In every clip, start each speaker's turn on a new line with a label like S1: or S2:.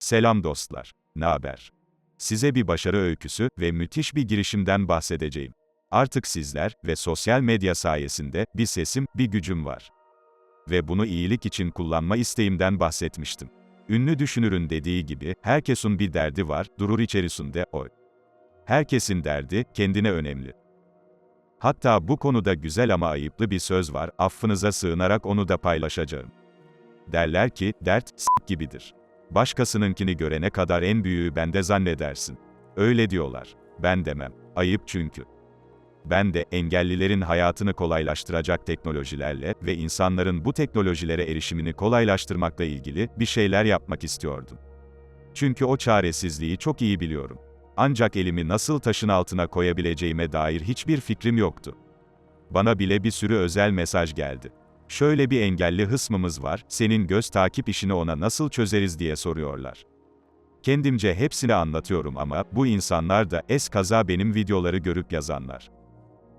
S1: Selam dostlar. Ne haber? Size bir başarı öyküsü ve müthiş bir girişimden bahsedeceğim. Artık sizler ve sosyal medya sayesinde bir sesim, bir gücüm var. Ve bunu iyilik için kullanma isteğimden bahsetmiştim. Ünlü düşünürün dediği gibi, herkesin bir derdi var, durur içerisinde oy. Herkesin derdi, kendine önemli. Hatta bu konuda güzel ama ayıplı bir söz var, affınıza sığınarak onu da paylaşacağım. Derler ki, dert, s*** gibidir. Başkasınınkini görene kadar en büyüğü bende zannedersin. Öyle diyorlar. Ben demem. Ayıp çünkü. Ben de engellilerin hayatını kolaylaştıracak teknolojilerle ve insanların bu teknolojilere erişimini kolaylaştırmakla ilgili bir şeyler yapmak istiyordum. Çünkü o çaresizliği çok iyi biliyorum. Ancak elimi nasıl taşın altına koyabileceğime dair hiçbir fikrim yoktu. Bana bile bir sürü özel mesaj geldi. Şöyle bir engelli hısmımız var, senin göz takip işini ona nasıl çözeriz diye soruyorlar. Kendimce hepsini anlatıyorum ama bu insanlar da es kaza benim videoları görüp yazanlar.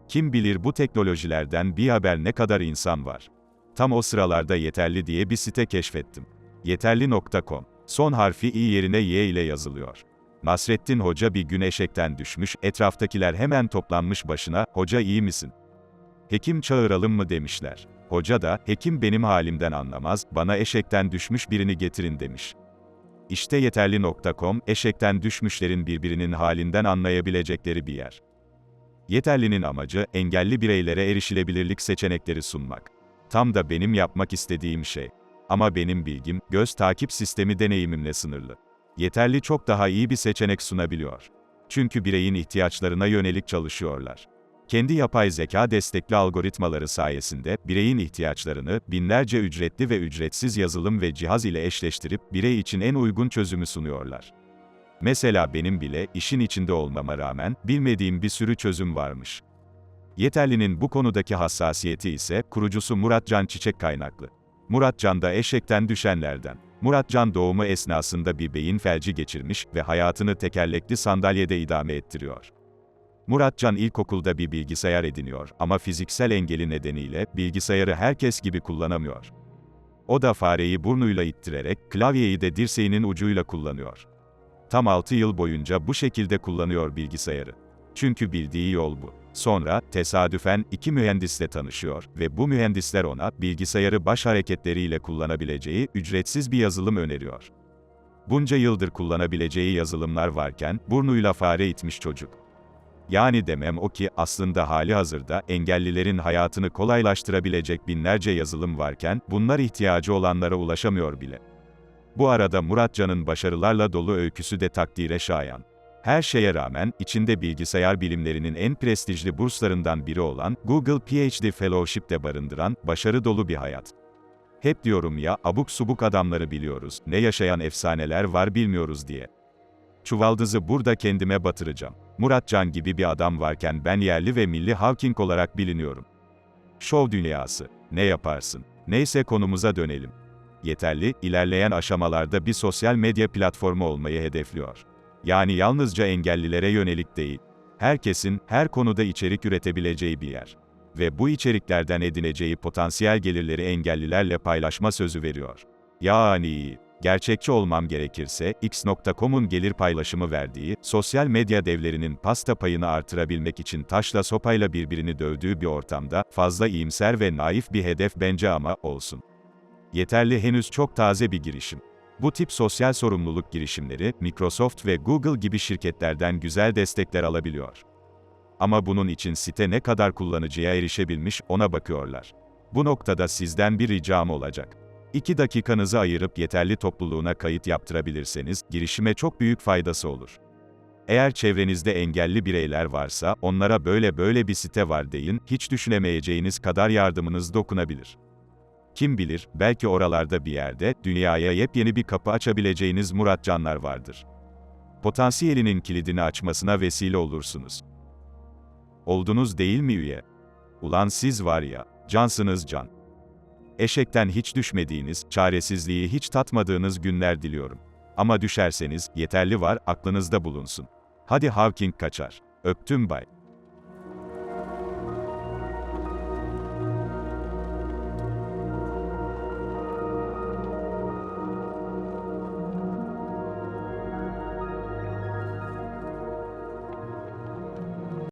S1: Kim bilir bu teknolojilerden bir haber ne kadar insan var. Tam o sıralarda yeterli diye bir site keşfettim. Yeterli.com. Son harfi i yerine y ile yazılıyor. Nasrettin Hoca bir gün eşekten düşmüş, etraftakiler hemen toplanmış başına, hoca iyi misin? Hekim çağıralım mı demişler. Hoca da, hekim benim halimden anlamaz, bana eşekten düşmüş birini getirin demiş. İşte yeterli.com, eşekten düşmüşlerin birbirinin halinden anlayabilecekleri bir yer. Yeterlinin amacı, engelli bireylere erişilebilirlik seçenekleri sunmak. Tam da benim yapmak istediğim şey. Ama benim bilgim, göz takip sistemi deneyimimle sınırlı. Yeterli çok daha iyi bir seçenek sunabiliyor. Çünkü bireyin ihtiyaçlarına yönelik çalışıyorlar. Kendi yapay zeka destekli algoritmaları sayesinde bireyin ihtiyaçlarını binlerce ücretli ve ücretsiz yazılım ve cihaz ile eşleştirip birey için en uygun çözümü sunuyorlar. Mesela benim bile işin içinde olmama rağmen bilmediğim bir sürü çözüm varmış. Yeterli'nin bu konudaki hassasiyeti ise kurucusu Muratcan Çiçek kaynaklı. Muratcan da eşekten düşenlerden. Muratcan doğumu esnasında bir beyin felci geçirmiş ve hayatını tekerlekli sandalyede idame ettiriyor. Muratcan ilkokulda bir bilgisayar ediniyor ama fiziksel engeli nedeniyle bilgisayarı herkes gibi kullanamıyor. O da fareyi burnuyla ittirerek, klavyeyi de dirseğinin ucuyla kullanıyor. Tam 6 yıl boyunca bu şekilde kullanıyor bilgisayarı. Çünkü bildiği yol bu. Sonra, tesadüfen, iki mühendisle tanışıyor ve bu mühendisler ona, bilgisayarı baş hareketleriyle kullanabileceği, ücretsiz bir yazılım öneriyor. Bunca yıldır kullanabileceği yazılımlar varken, burnuyla fare itmiş çocuk. Yani demem o ki, aslında hali hazırda, engellilerin hayatını kolaylaştırabilecek binlerce yazılım varken, bunlar ihtiyacı olanlara ulaşamıyor bile. Bu arada Muratcan'ın başarılarla dolu öyküsü de takdire şayan. Her şeye rağmen, içinde bilgisayar bilimlerinin en prestijli burslarından biri olan, Google PhD Fellowship de barındıran, başarı dolu bir hayat. Hep diyorum ya, abuk subuk adamları biliyoruz, ne yaşayan efsaneler var bilmiyoruz diye. Çuvaldızı burada kendime batıracağım. Muratcan gibi bir adam varken ben yerli ve milli Hawking olarak biliniyorum. Şov dünyası. Ne yaparsın? Neyse konumuza dönelim. Yeterli, ilerleyen aşamalarda bir sosyal medya platformu olmayı hedefliyor. Yani yalnızca engellilere yönelik değil. Herkesin, her konuda içerik üretebileceği bir yer. Ve bu içeriklerden edineceği potansiyel gelirleri engellilerle paylaşma sözü veriyor. Yani, gerçekçi olmam gerekirse, X.com'un gelir paylaşımı verdiği, sosyal medya devlerinin pasta payını artırabilmek için taşla sopayla birbirini dövdüğü bir ortamda, fazla iyimser ve naif bir hedef bence ama, olsun. Yeterli henüz çok taze bir girişim. Bu tip sosyal sorumluluk girişimleri, Microsoft ve Google gibi şirketlerden güzel destekler alabiliyor. Ama bunun için site ne kadar kullanıcıya erişebilmiş, ona bakıyorlar. Bu noktada sizden bir ricam olacak. 2 dakikanızı ayırıp yeterli topluluğuna kayıt yaptırabilirseniz, girişime çok büyük faydası olur. Eğer çevrenizde engelli bireyler varsa, onlara böyle böyle bir site var deyin, hiç düşünemeyeceğiniz kadar yardımınız dokunabilir. Kim bilir, belki oralarda bir yerde, dünyaya yepyeni bir kapı açabileceğiniz Muratcanlar vardır. Potansiyelinin kilidini açmasına vesile olursunuz. Oldunuz değil mi üye? Ulan siz var ya, cansınız can. Eşekten hiç düşmediğiniz, çaresizliği hiç tatmadığınız günler diliyorum. Ama düşerseniz, yeterli var, aklınızda bulunsun. Hadi Hawking kaçar. Öptüm bay.